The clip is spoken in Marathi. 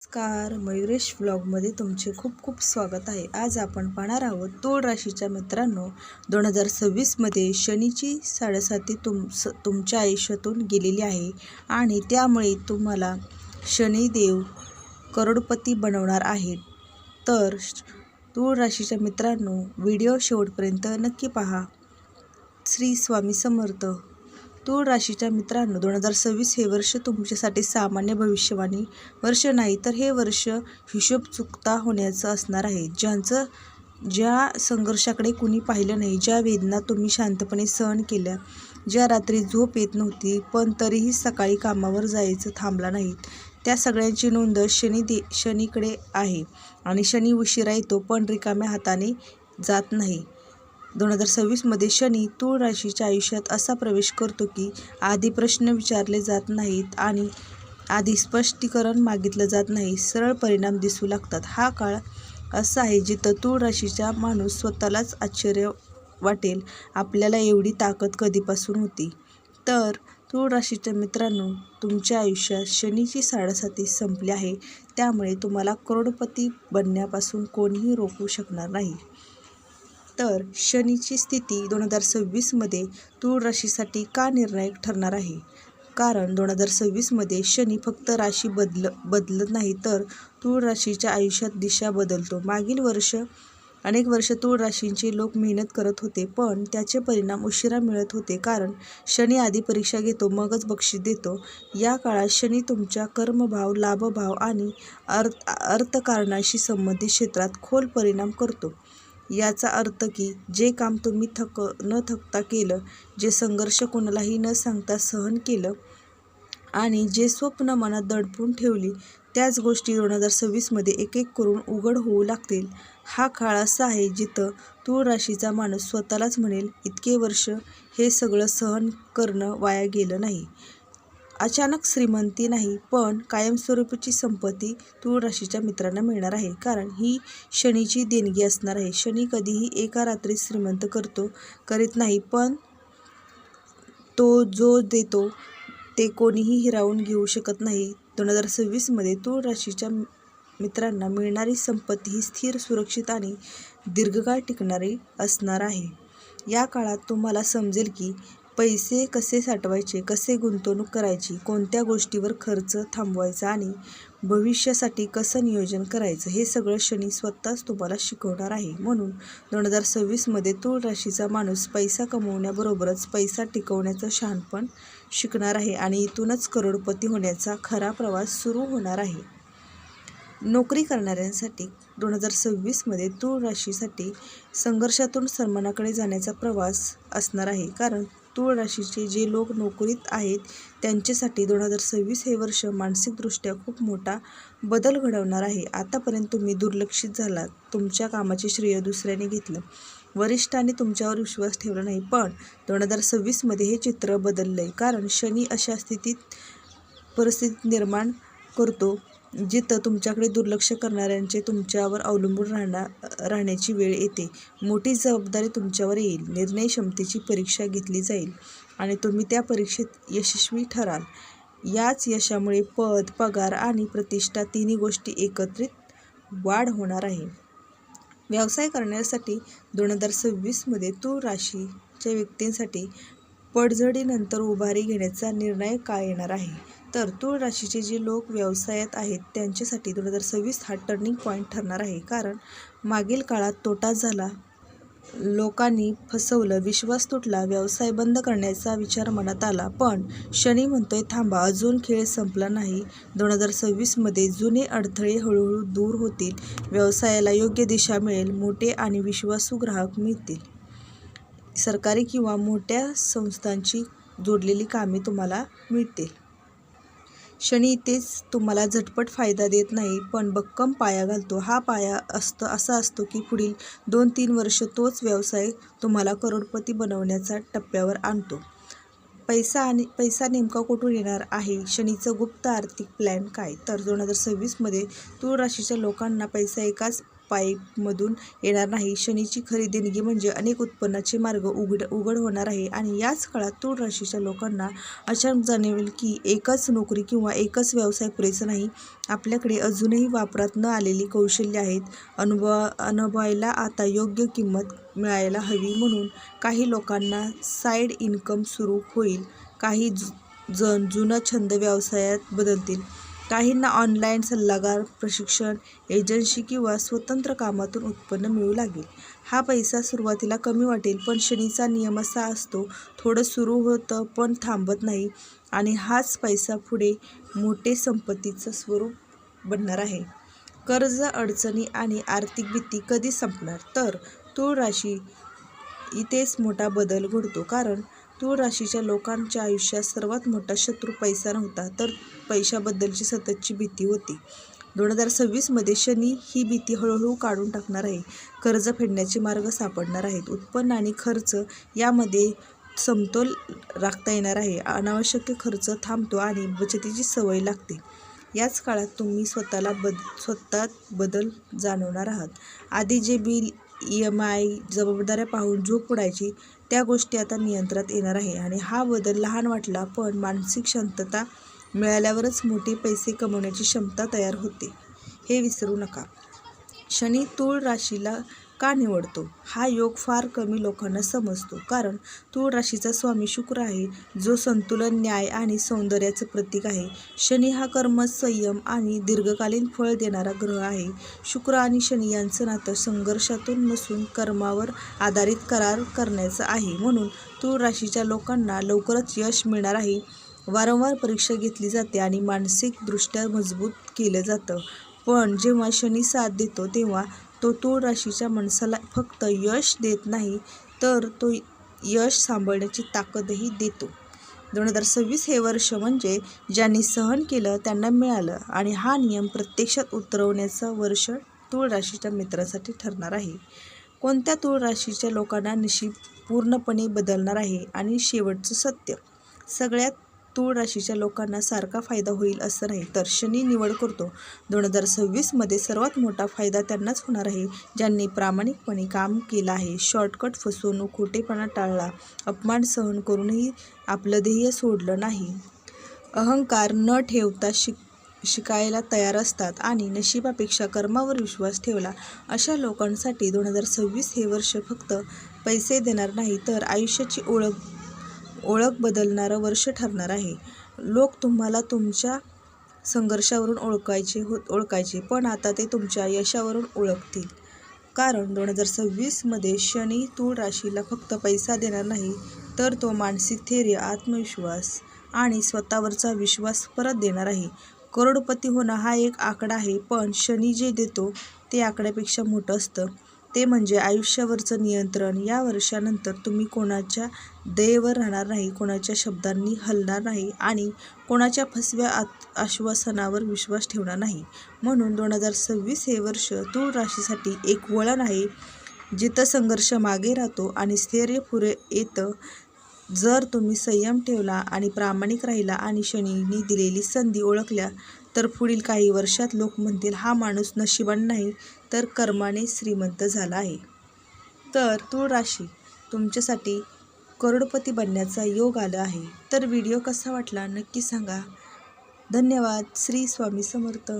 नमस्कार मयुरेश व्लॉगमध्ये तुमचे खूप खूप स्वागत आहे. आज आपण पाहणार आहोत तूळ राशीच्या मित्रांनो दोन हजार सव्वीसमध्ये शनीची साडेसाती तुम स तुमच्या आयुष्यातून गेलेली आहे आणि त्यामुळे तुम्हाला शनिदेव करोडपती बनवणार आहेत तर तूळ राशीच्या मित्रांनो व्हिडिओ शेवटपर्यंत नक्की पहा. श्री स्वामी समर्थ. तूळ राशीच्या मित्रांनो दोन हजार सव्वीस हे वर्ष तुमच्यासाठी सामान्य भविष्यवाणी वर्ष नाही तर हे वर्ष हिशोब चुकता होण्याचं असणार आहे. ज्यांचं ज्या संघर्षाकडे कुणी पाहिलं नाही ज्या वेदना तुम्ही शांतपणे सहन केल्या ज्या रात्री झोप येत नव्हती पण तरीही सकाळी कामावर जायचं थांबला नाहीत त्या सगळ्यांची नोंद शनी दे शनीकडे आहे. आणि शनी उशिरा येतो पण रिकाम्या हाताने जात नाही. दोन हजार सव्वीसमध्ये शनी तूळ राशीच्या आयुष्यात असा प्रवेश करतो की आधी प्रश्न विचारले जात नाहीत आणि आधी स्पष्टीकरण मागितलं जात नाही. सरळ परिणाम दिसू लागतात. हा काळ असा आहे जिथं तूळ राशीचा माणूस स्वतःलाच आश्चर्य वाटेल. आपल्याला एवढी ताकद कधीपासून होती? तर तूळ राशीच्या मित्रांनो तुमच्या आयुष्यात शनीची साडेसाती संपली आहे. त्यामुळे तुम्हाला करोडपती बनण्यापासून कोणीही रोखू शकणार नाही. तर शनीची स्थिती दोन हजार सव्वीसमध्ये तूळ राशीसाठी का निर्णायक ठरणार आहे? कारण दोन हजार सव्वीसमध्ये शनी फक्त राशी बदल बदलत नाही तर तूळ राशीच्या आयुष्यात दिशा बदलतो. मागील वर्ष अनेक वर्ष तूळ राशींचे लोक मेहनत करत होते पण त्याचे परिणाम उशिरा मिळत होते कारण शनी आधी परीक्षा घेतो मगच बक्षीस देतो. या काळात शनी तुमच्या कर्मभाव लाभभाव आणि अर्थ अर्थकारणाशी संबंधित क्षेत्रात खोल परिणाम करतो. याचा अर्थ की जे काम तुम्ही थक न थकता केलं जे संघर्ष कोणालाही न सांगता सहन केलं आणि जे स्वप्न मनात दडपून ठेवली त्याच गोष्टी दोन हजार सव्वीसमध्ये एक एक करून उघड होऊ लागतील. हा काळ असा आहे जिथं तूळ राशीचा माणूस स्वतःलाच म्हणेल इतके वर्ष हे सगळं सहन करणं वाया गेलं नाही. अचानक श्रीमंती नाही पण कायमस्वरूपीची संपत्ती तूळ राशीच्या मित्रांना मिळणार आहे. कारण ही शनीची देणगी असणार आहे. शनी कधीही एका रात्रीत श्रीमंत करतो करीत नाही पण तो जो देतो ते कोणीही हिरावून घेऊ शकत नाही. दोन हजार सव्वीसमध्ये तूळ राशीच्या मित्रांना मिळणारी संपत्ती ही स्थिर सुरक्षित आणि दीर्घकाळ टिकणारी असणार आहे. या काळात तुम्हाला समजेल की पैसे कसे साठवायचे कसे गुंतवणूक करायची कोणत्या गोष्टीवर खर्च थांबवायचा आणि भविष्यासाठी कसं नियोजन करायचं हे सगळं शनी स्वतःच तुम्हाला शिकवणार आहे. म्हणून दोन हजार सव्वीसमध्ये तूळ राशीचा माणूस पैसा कमवण्याबरोबरच पैसा टिकवण्याचं शहाणपण शिकणार आहे आणि इथूनच करोडपती होण्याचा खरा प्रवास सुरू होणार आहे. नोकरी करणाऱ्यांसाठी दोन हजार सव्वीसमध्ये तूळ राशीसाठी संघर्षातून सन्मानाकडे जाण्याचा प्रवास असणार आहे. कारण तूळ राशीचे जे लोक नोकरीत आहेत त्यांच्यासाठी दोन हजार सव्वीस हे वर्ष मानसिकदृष्ट्या खूप मोठा बदल घडवणार आहे. आतापर्यंत तुम्ही दुर्लक्षित झालात. तुमच्या कामाचे श्रेय दुसऱ्याने घेतलं. वरिष्ठांनी तुमच्यावर विश्वास ठेवला नाही पण दोन हजार सव्वीसमध्ये हे चित्र बदललं आहे कारण शनी अशा स्थितीत परिस्थिती निर्माण करतो. जिथं तुमच्याकडे दुर्लक्ष करणाऱ्यांचे तुमच्यावर अवलंबून राहणार राहण्याची वेळ येते. मोठी जबाबदारी तुमच्यावर येईल. निर्णय क्षमतेची परीक्षा घेतली जाईल आणि तुम्ही त्या परीक्षेत यशस्वी ठराल. याच यशामुळे पद पगार आणि प्रतिष्ठा तिन्ही गोष्टी एकत्रित वाढ होणार आहे. व्यवसाय करण्यासाठी दोन हजार सव्वीसमध्ये तूळ राशीच्या व्यक्तींसाठी पडझडीनंतर उभारी घेण्याचा निर्णय काळ येणार आहे? तर तूळ राशीचे जे लोक व्यवसायात आहेत त्यांच्यासाठी दोन हजार सव्वीस हा टर्निंग पॉईंट ठरणार आहे. कारण मागील काळात तोटा झाला लोकांनी फसवलं विश्वास तुटला व्यवसाय बंद करण्याचा विचार मनात आला. पण शनी म्हणतोय थांबा अजून खेळ संपला नाही. दोन हजार सव्वीसमध्ये जुने अडथळे हळूहळू दूर होतील. व्यवसायाला योग्य दिशा मिळेल मोठे आणि विश्वासू ग्राहक मिळतील. सरकारी किंवा मोठ्या संस्थांची जोडलेली कामे तुम्हाला मिळतील. शनी तेच तुम्हाला झटपट फायदा देत नाही पण भक्कम पाया घालतो. हा पाया असतो असा असतो की पुढील दोन तीन वर्ष तोच व्यवसाय तुम्हाला करोडपती बनवण्याचा टप्प्यावर आणतो. पैसा आणि पैसा नेमका कुठून येणार आहे? शनीचं गुप्त आर्थिक प्लॅन काय? तर दोन हजार सव्वीसमध्ये तूळ राशीच्या लोकांना पैसा एकाच पाईपमधून येणार नाही. शनीची खरी देणगी म्हणजे अनेक उत्पन्नाचे मार्ग उघड उघड होणार आहे आणि याच काळात तूळ राशीच्या लोकांना अचानक जाणवेल की एकच नोकरी किंवा एकच व्यवसाय पुरेसा नाही. आपल्याकडे अजूनही वापरात न आलेली कौशल्य आहेत. अनुभव अनुभवायला आता योग्य किंमत मिळायला हवी म्हणून काही लोकांना साईड इन्कम सुरू होईल. काही जु जण जुना छंद व्यवसायात बदलतील. काहींना ऑनलाईन सल्लागार प्रशिक्षण एजन्सी किंवा स्वतंत्र कामातून उत्पन्न मिळू लागेल. हा पैसा सुरुवातीला कमी वाटेल पण शनीचा नियम असा असतो थोडं सुरू होतं पण थांबत नाही आणि हाच पैसा पुढे मोठे संपत्तीचं स्वरूप बनणार आहे. कर्ज अडचणी आणि आर्थिक भीती कधी संपणार? तर तूळ राशी इथेच मोठा बदल घडतो. कारण तूळ राशीच्या लोकांच्या आयुष्यात सर्वात मोठा शत्रू पैसा नव्हता तर पैशाबद्दलची सततची भीती होती. दोन हजार सव्वीसमध्ये शनी ही भीती हळूहळू काढून टाकणार आहे. कर्ज फेडण्याचे मार्ग सापडणार आहेत. उत्पन्न आणि खर्च यामध्ये समतोल राखता येणार आहे. अनावश्यक खर्च थांबतो आणि बचतीची सवय लागते. याच काळात तुम्ही स्वतःला बद स्वतः बदल जाणवणार आहात. आधी जे बिल ई एम आय जबाबदाऱ्या पाहून झोप उडायची त्या गोष्टी आता नियंत्रणात येणार आहे. आणि हा बदल लहान वाटला पण मानसिक शांतता मिळाल्यावरच मोठे पैसे कमवण्याची क्षमता तयार होते. हे विसरू नका. शनी तूळ राशीला का निवडतो? हा योग फार कमी लोकांना समजतो. कारण तूळ राशीचा स्वामी शुक्र आहे जो संतुलन न्याय आणि सौंदर्याचं प्रतीक आहे. शनी हा कर्म संयम आणि दीर्घकालीन फळ देणारा ग्रह आहे. शुक्र आणि शनी यांचं नातं संघर्षातून नसून कर्मावर आधारित करार करण्याचं आहे. म्हणून तूळ राशीच्या लोकांना लवकरच यश मिळणार आहे. वारंवार परीक्षा घेतली जाते आणि मानसिकदृष्ट्या मजबूत केलं जातं. पण जेव्हा शनी साथ देतो तेव्हा तो तूळ राशीच्या माणसाला फक्त यश देत नाही तर तो यश सांभाळण्याची ताकदही देतो. दोन हजार सव्वीस हे वर्ष म्हणजे ज्यांनी सहन केलं त्यांना मिळालं आणि हा नियम प्रत्यक्षात उतरवण्याचं वर्ष तूळ राशीच्या मित्रासाठी ठरणार आहे. कोणत्या तूळ राशीच्या लोकांना नशीब पूर्णपणे बदलणार आहे आणि शेवटचं सत्य? सगळ्यात तूळ राशीच्या लोकांना सारखा फायदा होईल असं नाही तर शनी निवड करतो. दोन हजार सव्वीसमध्ये सर्वात मोठा फायदा त्यांनाच होणार आहे ज्यांनी प्रामाणिकपणे काम केलं आहे. शॉर्टकट फसवणूक खोटेपणा टाळला अपमान सहन करूनही आपलं ध्येय सोडलं नाही. अहंकार न ठेवता शिक शिकायला तयार असतात आणि नशिबापेक्षा कर्मावर विश्वास ठेवला. अशा लोकांसाठी दोन हजार सव्वीस हे वर्ष फक्त पैसे देणार नाही तर आयुष्याची ओळख ओळख बदलणारं वर्ष ठरणार आहे. लोक तुम्हाला तुमच्या संघर्षावरून ओळखायचे हो ओळखायचे पण आता ते तुमच्या यशावरून ओळखतील. कारण दोन हजार सव्वीसमध्ये शनी तूळ राशीला फक्त पैसा देणार नाही तर तो मानसिक धैर्य आत्मविश्वास आणि स्वतःवरचा विश्वास परत देणार आहे. करोडपती होणं हा एक आकडा आहे पण शनी जे देतो ते आकड्यापेक्षा मोठं असतं. ते म्हणजे आयुष्यावरचं नियंत्रण. या वर्षानंतर तुम्ही कोणाच्या दयेवर राहणार नाही कोणाच्या शब्दांनी हलणार नाही आणि कोणाच्या फसव्या आत आश्वासनावर विश्वास ठेवणार नाही. म्हणून दोन हजार सव्वीस हे वर्ष तूळ राशीसाठी एक वळण आहे जिथं संघर्ष मागे राहतो आणि स्थैर्य पुरे येतं. जर तुम्ही संयम ठेवला आणि प्रामाणिक राहिला आणि शनीने दिलेली संधी ओळखल्या तर पुढील काही वर्षात लोक म्हणतील हा माणूस नशिबान नाही तर कर्माने श्रीमंत झाला आहे. तर तूळ राशी तुमच्यासाठी करोडपती बनण्याचा योग आला आहे. तर व्हिडिओ कसा वाटला नक्की सांगा. धन्यवाद. श्री स्वामी समर्थ.